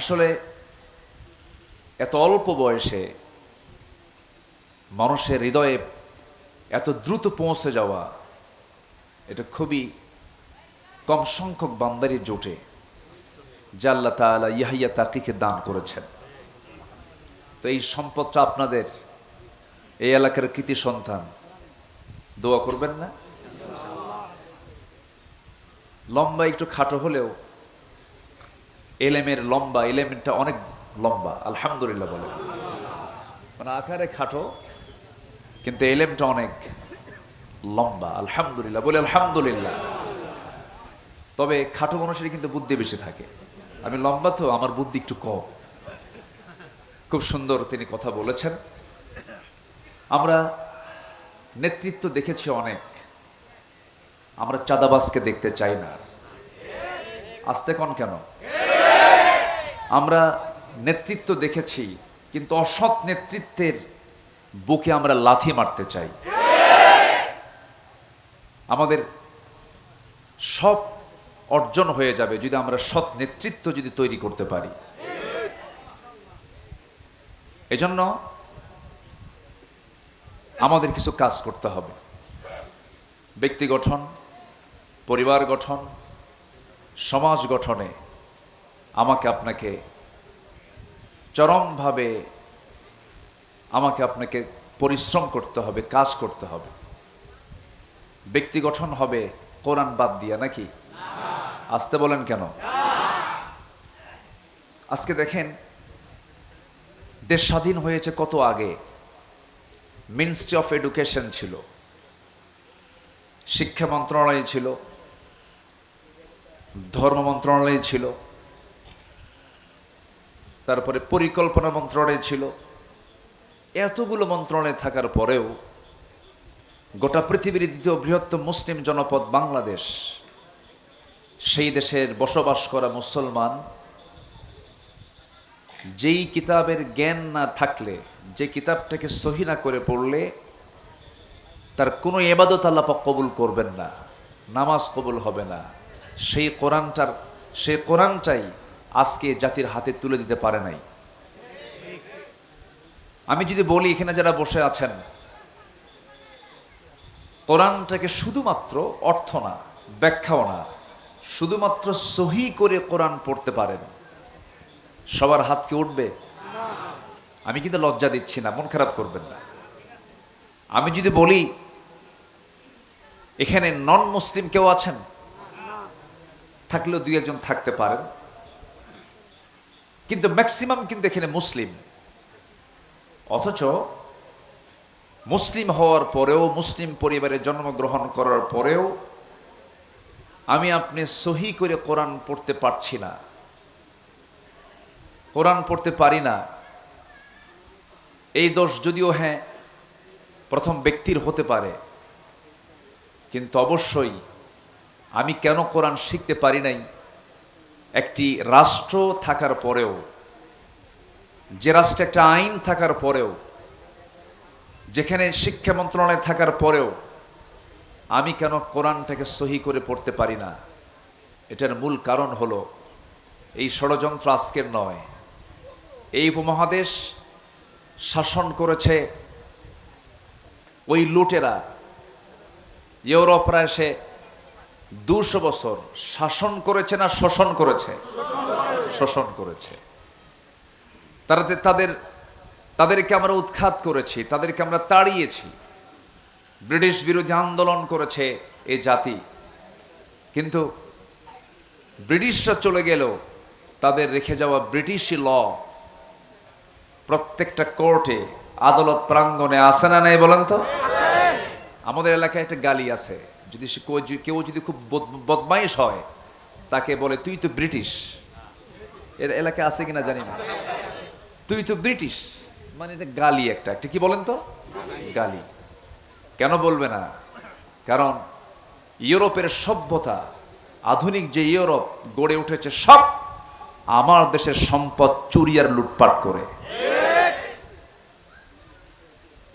আসলে এত অল্প বয়সে মানুষের হৃদয়ে এত দ্রুত পৌঁছে যাওয়া, এটা খুবই কম সংখ্যক বান্দারই জোটে আল্লাহ তালা ইয়াহিয়া তাকিকে দান করেছেন। তো এই সম্পদটা আপনাদের, এই এলাকার কৃতি সন্তান, দোয়া করবেন না? লম্বা একটু খাটো হলেও এলেমের লম্বা এলেমেন্টটা অনেক লম্বা, আলহামদুলিল্লাহ বলে। মানে আকারে খাটো, কিন্তু এলেমটা অনেক লম্বা, আলহামদুলিল্লাহ, বলে আলহামদুলিল্লাহ। তবে খাটো মানুষের কিন্তু বুদ্ধি বেশি থাকে। আমি লম্বা তো, আমার বুদ্ধি একটু কম। খুব সুন্দর তিনি কথা বলেছেন। আমরা নেতৃত্ব দেখেছি অনেক। আমরা চাঁদাবাজকে দেখতে চাই না। আসতে কন কেন? আমরা নেতৃত্ব দেখেছি, কিন্তু অসৎ নেতৃত্বের বুকে আমরা লাথি মারতে চাই। আমাদের সব অর্জন হয়ে যাবে যদি আমরা সৎ নেতৃত্ব যদি তৈরি করতে পারি। এজন্য আমাদের কিছু কাজ করতে হবে। ব্যক্তি গঠন, পরিবার গঠন, সমাজ গঠনে আমাকে আপনাকে চরমভাবে আমাকে আপনাকে পরিশ্রম করতে হবে, কাজ করতে হবে। ব্যক্তি গঠন হবে কোরআন বাদ দিয়া, নাকি? আসতে বলেন কেন? আজকে দেখেন, দেশ স্বাধীন হয়েছে কত আগে? মিনিস্ট্রি অফ এডুকেশন ছিল। শিক্ষা মন্ত্রণালয় ছিল। ধর্ম মন্ত্রণালয় ছিল। তারপরে পরিকল্পনা মন্ত্রণালয় ছিল। এতগুলো মন্ত্রণালয় থাকার পরেও গোটা পৃথিবীর দ্বিতীয় বৃহত্তম মুসলিম জনপদ বাংলাদেশ, সেই দেশের বসবাস করা মুসলমান, যেই কিতাবের জ্ঞান না থাকলে, যে কিতাবটাকে সহিনা করে পড়লে, তার কোনো এবাদত আল্লাপা কবুল করবেন না, নামাজ কবুল হবে না। সেই কোরআনটার, সেই কোরআনটাই আজকে জাতির হাতে তুলে দিতে পারে নাই। আমি যদি বলি, এখানে যারা বসে আছেন, কোরআনটাকে শুধুমাত্র অর্থ না, ব্যাখ্যাও না, শুধুমাত্র সহি করে কোরআন পড়তে পারেন, সবার হাত কি উঠবে? আমি কিন্তু লজ্জা দিচ্ছি না, মন খারাপ করবেন না। আমি যদি বলি, এখানে নন মুসলিম কেউ আছেন? থাকলেও দুই একজন থাকতে পারেন। কিন্তু ম্যাক্সিমাম কিন্তু এখানে মুসলিম। অথচ মুসলিম হওয়ার পরেও, মুসলিম পরিবারে জন্মগ্রহণ করার পরেও আমি আপনি সহি করে কোরআন পড়তে পারছি না। কোরআন পড়তে পারি না। এই দোষ যদিও হ্যাঁ প্রথম ব্যক্তির হতে পারে। কিন্তু অবশ্যই আমি কেন কোরআন শিখতে পারি নাই? একটি রাষ্ট্র থাকার পরেও, যে রাষ্ট্রে একটা আইন থাকার পরেও, যেখানে শিক্ষা মন্ত্রণালয় থাকার পরেও, আমি কেন কোরআনটাকে সহি করে পড়তে পারি না? এটার মূল কারণ হলো, এই ষড়যন্ত্র আজকের নয়। এই উপমহাদেশ শাসন করেছে ওই লুটেরা। ইউরোপরা এসে দুশো বছর শাসন করেছে না শোষণ করেছে? শোষণ করেছে। তারা তাদের তাদেরকে আমরা উৎখাত করেছি তাদেরকে আমরা তাড়িয়েছি। ব্রিটিশ বিরোধী আন্দোলন করেছে এই জাতি। কিন্তু ব্রিটিশরা চলে গেল তাদের রেখে যাওয়া ব্রিটিশি ল প্রত্যেকটা কোর্টে আদালত প্রাঙ্গণে আসে না নেই বলেন তো? আমাদের এলাকায় একটা গালি আছে। যদি সে কেউ- যদি খুব বদ- বদমাইশ হয়, তাকে বলে, তুই তো ব্রিটিশ। এর এলাকা আছে কিনা জানি না। তুই তো ব্রিটিশ। মানে এটা গালি একটা। একটা কি বলেন তো? গালি। কেন বলবে না? কারণ ইউরোপের সভ্যতা, আধুনিক যে ইউরোপ গড়ে উঠেছে সব আমার দেশের সম্পদ চুরি আর লুটপাট করে।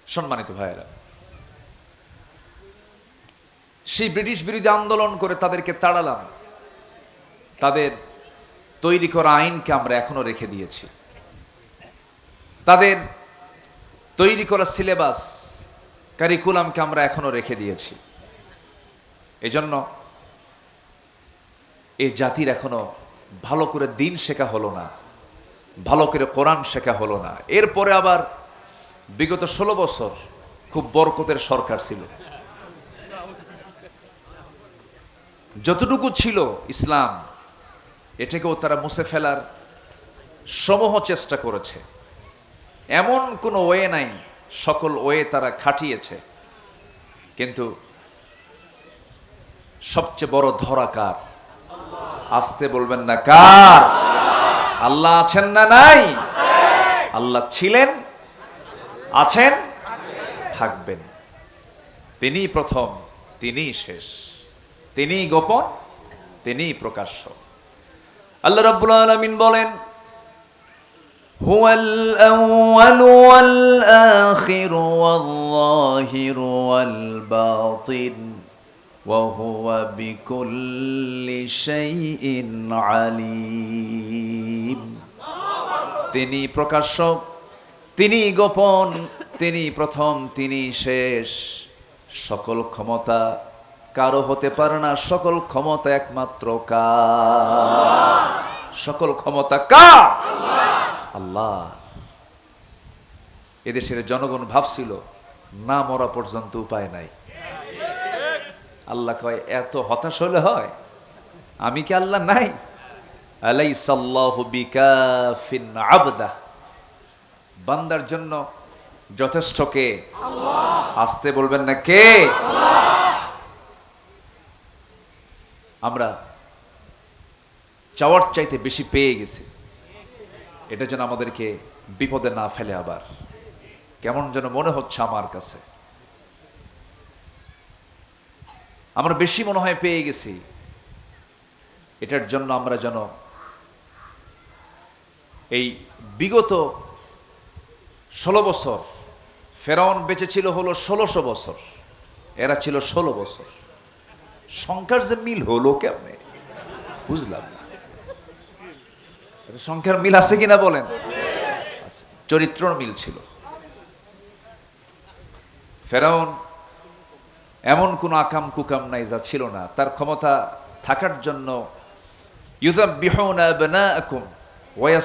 সম্মানিত ভাইয়েরা সেই ব্রিটিশ বিরোধী আন্দোলন করে তাদেরকে তাড়ালাম। তাদের তৈরি করা আইনকে আমরা এখনও রেখে দিয়েছি। তাদের তৈরি করা সিলেবাস, কারিকুলামকে আমরা এখনও রেখে দিয়েছি। এজন্য এই জাতির এখনও ভালো করে দিন শেখা হলো না, ভালো করে কোরআন শেখা হলো না। এরপরে আবার বিগত ষোলো বছর খুব বরকতের সরকার ছিল। যতটুকু ছিল ইসলাম এটাকেও তারা মুছে ফেলার সমূহ চেষ্টা করেছে। এমন কোনো ওয়ে নাই, সকল ওয়ে তারা খাটিয়েছে। কিন্তু সবচেয়ে বড় ধরা কার? আসতে বলবেন না, কার? আল্লাহ আছেন না নাই? আল্লাহ ছিলেন, আছেন, থাকবেন। তিনি প্রথম তিনি শেষ। তিনি গোপন তিনি প্রকাশ্য আল্লাহ রাব্বুল আলামিন বলেন هو الأول والآخر والظاهر والباطن وهو بكل شيء عليم তিনি প্রকাশ্য তিনি গোপন তিনি প্রথম তিনি শেষ সকল ক্ষমতা কারও হতে পারে না, সকল ক্ষমতা একমাত্র কার? সকল ক্ষমতা কা আল্লাহ। এদেশের জনগণ ভাবছিল, না মরা পর্যন্ত উপায় নাই। আল্লাহ কয়, এত হতাশ হলে হয়? আমি কি আল্লাহ নাই? আলাইসাল্লাহু বিকাফিন আবদা। বান্দার জন্য যথেষ্ট কে? আসতে বলবেন না কে? আমরা চাওয়ার চাইতে বেশি পেয়ে গেছি। এটা যেন আমাদেরকে বিপদে না ফেলে আবার। কেমন যেন মনে হচ্ছে আমার কাছে। আমরা বেশি মনে হয় পেয়ে গেছি। এটার জন্য আমরা যেন এই বিগত ষোলো বছর, ফেরাউন বেঁচে ছিল হলো ষোলোশো বছর। এরা ছিল ষোলো বছর। সংখ্যার যে মিল হলো কেমনে? বুঝলাম না। সংখ্যার মিল আছে কিনা বলেন? আছে। চরিত্রর মিল ছিল। ফেরাউন এমন কোন আকাম কুকাম নাই, যা ছিল না। তার ক্ষমতা থাকার জন্য ইউজাব বিহনা ওয়াস